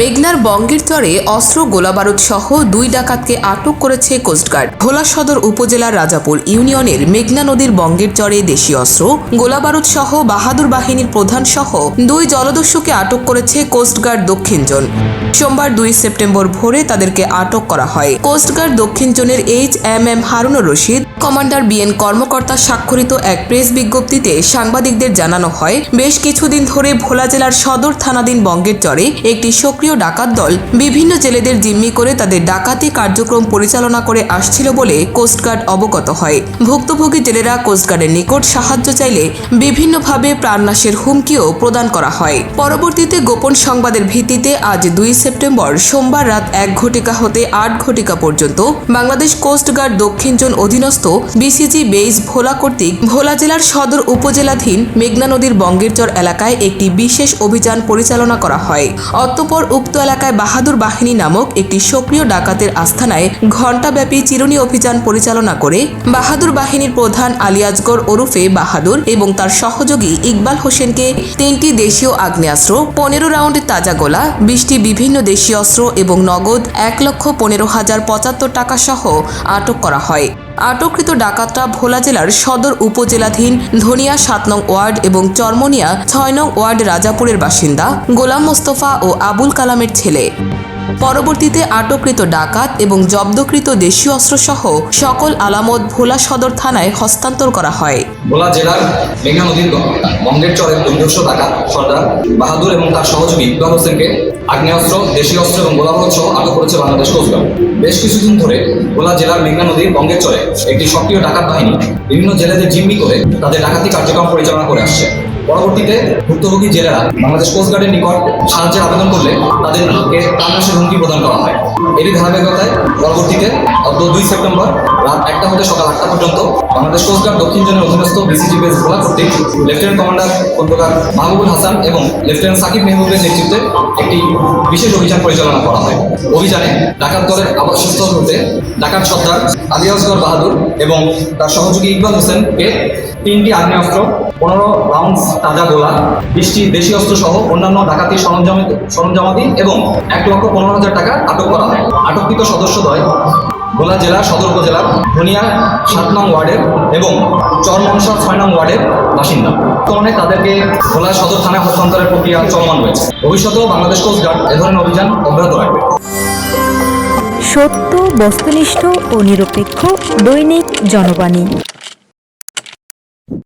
মেঘনার বঙ্গের চরে অস্ত্র গোলাবারুদ সহ দুই ডাকাতকে আটক করেছে কোস্টগার্ড ভোলা সদর উপজেলার রাজাপুর ইউনিয়নের মেঘনা নদীর বঙ্গের চরে দেশীয় অস্ত্র, গোলাবারুদ সহ বাহাদুর বাহিনীর প্রধান সহ দুই জলদস্যুকে আটক করেছে কোস্টগার্ড দক্ষিণ জোন সোমবার দুই সেপ্টেম্বর ভোরে তাদেরকে আটক করা হয়। কোস্টগার্ড দক্ষিণ জোনের H M M Harunur Rashid, commander BN কর্মকর্তা স্বাক্ষরিত এক প্রেস বিজ্ঞপ্তিতে সাংবাদিকদের জানানো হয়, বেশ কিছুদিন ধরে ভোলা জেলার সদর থানাধীন বঙ্গের চরে একটি সক্রিয় ডাকাত দল বিভিন্ন জেলেদের জিম্মি করে তাদের ডাকাতি কার্যক্রম পরিচালনা করে আসছিল বলে কোস্টগার্ড অবগত হয়। ভুক্তভোগী জেলেরা কোস্টগার্ডের নিকট সাহায্য চাইলে বিভিন্নভাবে প্রাণনাশের হুমকিও প্রদান করা হয়। পরবর্তীতে গোপন সংবাদের ভিত্তিতে আজ দুই সেপ্টেম্বর সোমবার রাত এক ঘটিকা হতে আট ঘটিকা পর্যন্ত বাংলাদেশ কোস্টগার্ড দক্ষিণ জোন অধীনস্থ বিসিজি বেইস ভোলা কর্তৃক ভোলা জেলার সদর উপজেলাধীন মেঘনা নদীর বঙ্গেরচর এলাকায় একটি বিশেষ অভিযান পরিচালনা করা হয়। অতঃপর উক্ত এলাকায় বাহাদুর বাহিনী নামক একটি সক্রিয় ডাকাতের আস্থানায় ঘণ্টাব্যাপী চিরুনি অভিযান পরিচালনা করে বাহাদুর বাহিনীর প্রধান আলিয়াজগর ওরুফে বাহাদুর এবং তার সহযোগী ইকবাল হোসেনকে তিনটি দেশীয় আগ্নেয়াস্ত্র, পনেরো রাউন্ড তাজা গোলা, বিশটি বিভিন্ন দেশীয় অস্ত্র এবং নগদ এক লক্ষ পনেরো হাজার পঁচাত্তর টাকা সহ আটক করা হয়। আটককৃত ডাকাতরা ভোলা জেলার সদর উপজেলাধীন ধনিয়া সাত নং ওয়ার্ড এবং চরমনিয়া ছয় নং ওয়ার্ড রাজাপুরের বাসিন্দা গোলাম মোস্তফা ও আবুল কালামের ছেলে। পরবর্তীতে আটককৃত ডাকাত এবং জব্দকৃত দেশীয় অস্ত্রসহ সকল আলামত ভোলা সদর থানায় হস্তান্তর করা হয়। ভোলা জেলার মেঘনা নদীর বঙ্গের চরের দুর্ধর্ষ ডাকাত সর্দার বাহাদুর এবং তার সহযোগী ইকবাল হোসেনকে আগ্নেয়াস্ত্র, দেশীয় অস্ত্র এবং গোলাবারুদ সহ আটক করেছে বাংলাদেশ কোস্টগার্ড। বেশ কিছুদিন ধরে গোলা জেলার মেঘনা নদীর বঙ্গের চরে একটি সক্রিয় ডাকাত বাহিনী বিভিন্ন জেলেদের জিম্মি করে তাদের ডাকাতি কার্যক্রম পরিচালনা করে আসছে। পরবর্তীতে ভুক্তভোগী জেলেরা বাংলাদেশ কোস্টগার্ডের নিকট সাহায্যের আবেদন করলে তাদেরকে প্রাণনাশের হুমকি প্রদান করা হয়। এরই ধারাবাহিকতায় পরবর্তীতে গত দুই সেপ্টেম্বর রাত একটা হতে সকাল আটটা পর্যন্ত বাংলাদেশ কোস্টগার্ড দক্ষিণ জোনের অধীনস্থ বিসিজি বেস ভোলা কর্তৃক লেফটেন্যান্ট কমান্ডার খন্দকার মাহবুবুল হাসান এবং লেফটেন্যান্ট সাকিব মেহবুবের নেতৃত্বে একটি বিশেষ অভিযান পরিচালনা করা হয়। অভিযানে ডাকাত দলের আবাসস্থল হতে ডাকাত সর্দার আলিয়াসগর বাহাদুর এবং তার সহযোগী ইকবাল হোসেনকে তিনটি আগ্নেয়াস্ত্র, পনেরো রাউন্ড তাজা গোলা বিশটি দেশি অস্ত্র সহ অন্যান্য ডাকাতি সরঞ্জাম সরঞ্জামাদি এবং এক লক্ষ পনেরো হাজার টাকা আটক করা হয়। আটককৃত সদস্যদ্বয় ভোলা জেলার সদর উপজেলার ধনিয়া সাত নং ওয়ার্ডের এবং চরমনসা ছয় নং ওয়ার্ডের বাসিন্দা। বর্তমানে তাদেরকে ভোলা সদর থানায় হস্তান্তরের প্রক্রিয়া চলমান রয়েছে। ভবিষ্যতেও বাংলাদেশ কোস্ট গার্ড এ ধরনের অভিযান অব্যাহত রাখবে। সত্য, বস্তুনিষ্ঠ ও নিরপেক্ষ দৈনিক জনবাণী।